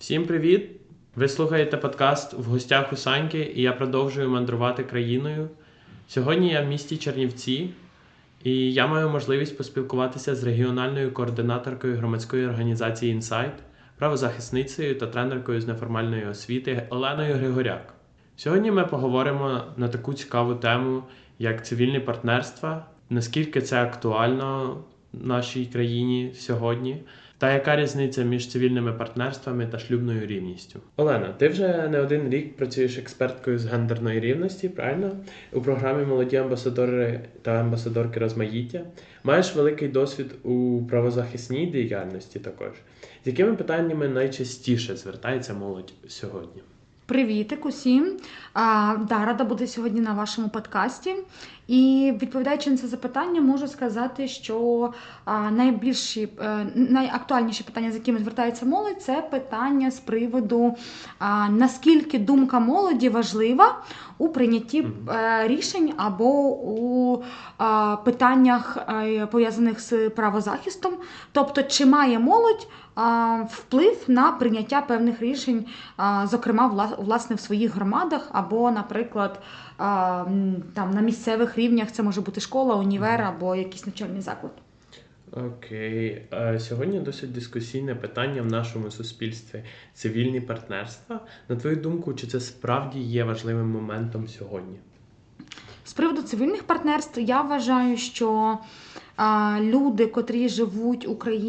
Всім привіт! Ви слухаєте подкаст в гостях у Саньки, і я продовжую мандрувати країною. Сьогодні я в місті Чернівці, і я маю можливість поспілкуватися з регіональною координаторкою громадської організації Інсайт, правозахисницею та тренеркою з неформальної освіти Оленою Григоряк. Сьогодні ми поговоримо на таку цікаву тему, як цивільні партнерства, наскільки це актуально в нашій країні сьогодні. Та яка різниця між цивільними партнерствами та шлюбною рівністю? Олена, ти вже не один рік працюєш експерткою з гендерної рівності, правильно? У програмі Молоді амбасадори та амбасадорки розмаїття. Маєш великий досвід у правозахисній діяльності також. З якими питаннями найчастіше звертається молодь сьогодні? Привітик усім. Да, рада бути сьогодні на вашому подкасті. І відповідаючи на це запитання, можу сказати, що найбільші е, найактуальніші питання, з якими звертається молодь, це питання з приводу наскільки думка молоді важлива у прийнятті е, рішень або у питаннях е, пов'язаних з правозахистом, тобто чи має молодь вплив на прийняття певних рішень, зокрема власне в своїх громадах, або, наприклад, там на місцевих рівнях це може бути школа, універ або якийсь навчальний заклад. Окей, Е, сьогодні досить дискусійне питання в нашому суспільстві цивільні партнерства. На твою думку, чи це справді є важливим моментом сьогодні? З приводу цивільних партнерств, я вважаю, що люди, котрі живуть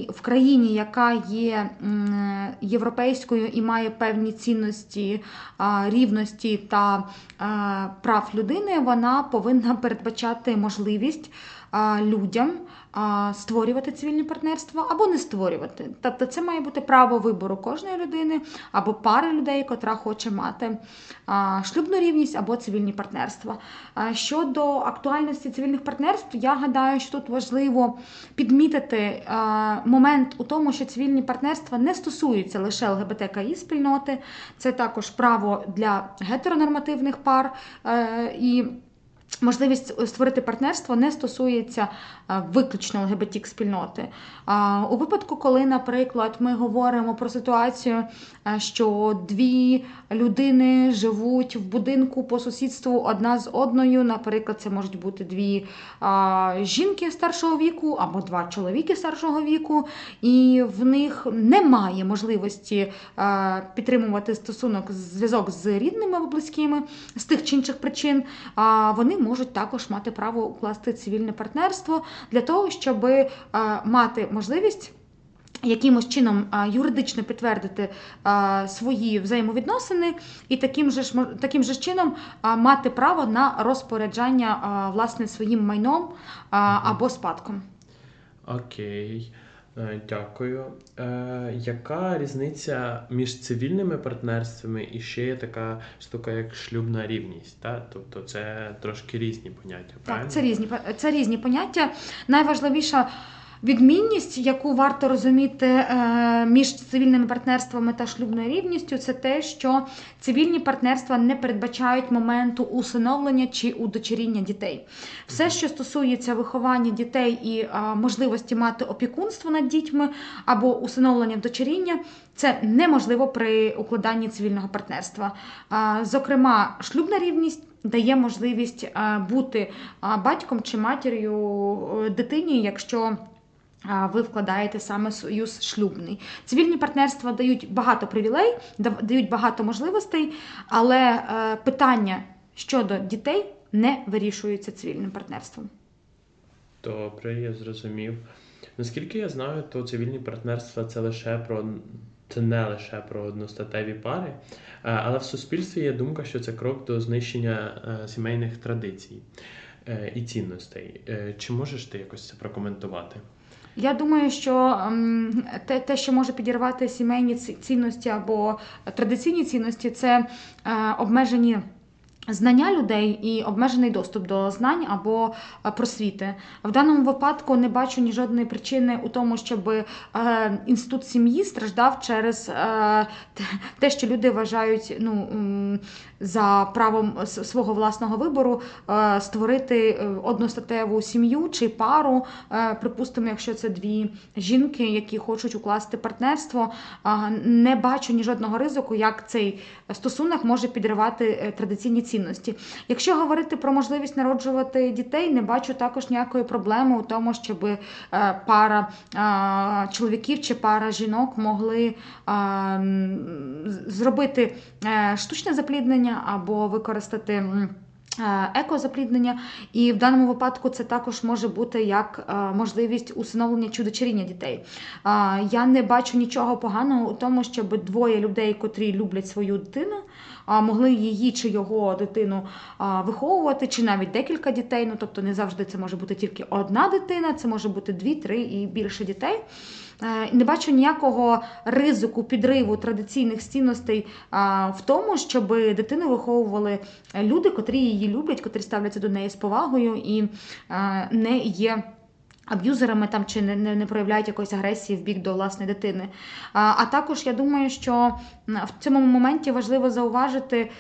в країні, яка є європейською і має певні цінності рівності та прав людини, вона повинна передбачати можливість людям створювати цивільні партнерства або не створювати. Тобто це має бути право вибору кожної людини або пари людей, котра хоче мати шлюбну рівність або цивільні партнерства. Щодо актуальності цивільних партнерств, я гадаю, що тут важливо підмітити момент у тому, що цивільні партнерства не стосуються лише ЛГБТКІ спільноти, це також право для гетеронормативних пар е, і. Можливість створити партнерство не стосується е, виключно ЛГБТік спільноти. У випадку, коли, наприклад, ми говоримо про ситуацію, е, що дві людини живуть в будинку по сусідству одна з одною, наприклад, це можуть бути дві жінки старшого віку або два чоловіки старшого віку, і в них немає можливості е, підтримувати стосунок, зв'язок з рідними або близькими з тих чи інших причин, вони можуть також мати право укласти цивільне партнерство для того, щоб е, мати можливість. Якимось чином юридично підтвердити свої взаємовідносини і таким же ж таким же чином мати право на розпоряджання власне своїм майном або спадком. Окей, Е, дякую. Е, яка різниця між цивільними партнерствами і ще є така штука, як шлюбна рівність? Та? Тобто це трошки різні поняття, правильно? Так, це різні це різні поняття. Найважливіша відмінність, яку варто розуміти е, між цивільними партнерствами та шлюбною рівністю, це те, що цивільні партнерства не передбачають моменту усиновлення чи удочеріння дітей. Все, що стосується виховання дітей і е, можливості мати опікунство над дітьми або усиновлення вдочеріння, це неможливо при укладанні цивільного партнерства. Зокрема, шлюбна рівність. Дає можливість е, бути батьком чи матір'ю е, дитині, якщо ви вкладаєте саме союз шлюбний. Цивільні партнерства дають багато привілей, дають багато можливостей, але е, питання щодо дітей не вирішуються цивільним партнерством. Добре, я зрозумів. Наскільки я знаю, то цивільні партнерства це лише про це не лише про одностатеві пари, е, але в суспільстві є думка, що це крок до знищення е, сімейних традицій і цінностей. Чи можеш ти якось це прокоментувати? Я думаю, що ем, те, те, що може підірвати сімейні цінності або традиційні цінності, це е, обмежені Знання людей і обмежений доступ до знань або е, просвіти. В даному випадку не бачу ні жодної причини у тому, щоб е, інститут сім'ї страждав через е, те- що люди вважають ну, за правом свого власного вибору створити одностатеву сім'ю чи пару. Припустимо, якщо це дві жінки, які хочуть укласти партнерство, не бачу ні жодного ризику, як цей стосунок може підривати традиційні цінності. Якщо говорити про можливість народжувати дітей, не бачу також ніякої проблеми у тому, щоб е, пара чоловіків чи пара жінок могли з- зробити е, штучне запліднення або використати. Е, Екозапліднення, і в даному випадку це також може бути як е, можливість усиновлення чи дочеріння дітей. Я не бачу нічого поганого у тому, щоб двоє людей, котрі люблять свою дитину, могли її чи його дитину виховувати, чи навіть декілька дітей. Ну тобто не завжди це може бути тільки одна дитина, це може бути дві, три і більше дітей. Е, Не бачу ніякого ризику підриву традиційних цінностей в тому, щоб дитину виховували люди, котрі її люблять, котрі ставляться до неї з повагою і е, не є. Аб'юзерами там чи не, не, не проявляють якоїсь агресії в бік до власної дитини. А, а також я думаю, що в цьому моменті важливо зауважити.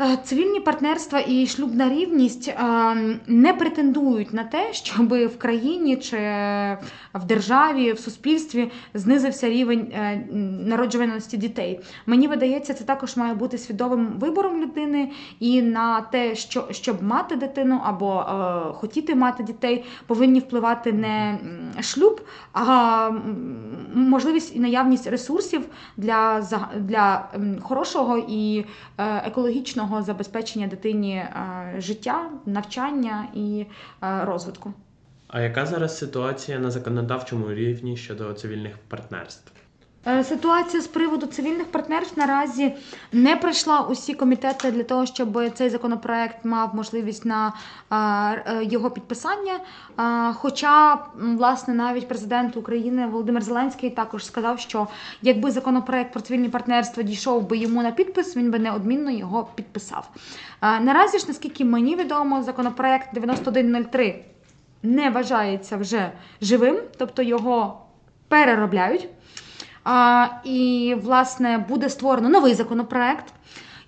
Е, Цивільні партнерства і шлюбна рівність е, не претендують на те, щоб в країні чи в державі, в суспільстві знизився рівень е, народжуваності дітей. Мені видається, це також має бути свідомим вибором людини і на те, що щоб мати дитину або хотіти мати дітей, повинні впливати не шлюб, а можливість і наявність ресурсів для, для хорошого і е, екологічного забезпечення дитині е, життя, навчання і е, розвитку. А яка зараз ситуація на законодавчому рівні щодо цивільних партнерств? Е, Ситуація з приводу цивільних партнерств наразі не пройшла усі комітети для того, щоб цей законопроект мав можливість на е, е, його підписання. Хоча, власне, навіть президент України Володимир Зеленський також сказав, що якби законопроект про цивільні партнерства дійшов би йому на підпис, він би неодмінно його підписав. Наразі ж, наскільки мені відомо, законопроект 9103 не вважається вже живим, тобто його переробляють. І, власне, буде створено новий законопроект,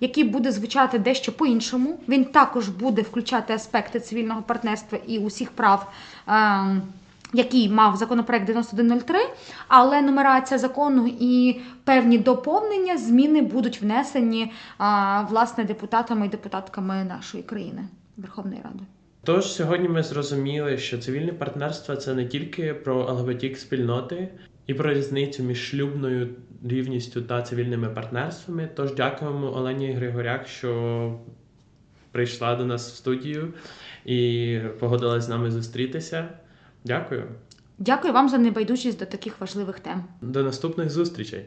який буде звучати дещо по-іншому. Він також буде включати аспекти цивільного партнерства і усіх прав. ем, який мав законопроект 9103, але нумерація закону і певні доповнення, зміни будуть внесені а, власне депутатами і депутатками нашої країни Верховної Ради. Тож сьогодні ми зрозуміли, що цивільне партнерство це не тільки про ЛГБТ спільноти і про різницю між шлюбною рівністю та цивільними партнерствами. Тож дякуємо Олені Григоряк, що прийшла до нас в студію і погодилась з нами зустрітися. Дякую. Дякую вам за небайдужість до таких важливих тем. До наступних зустрічей!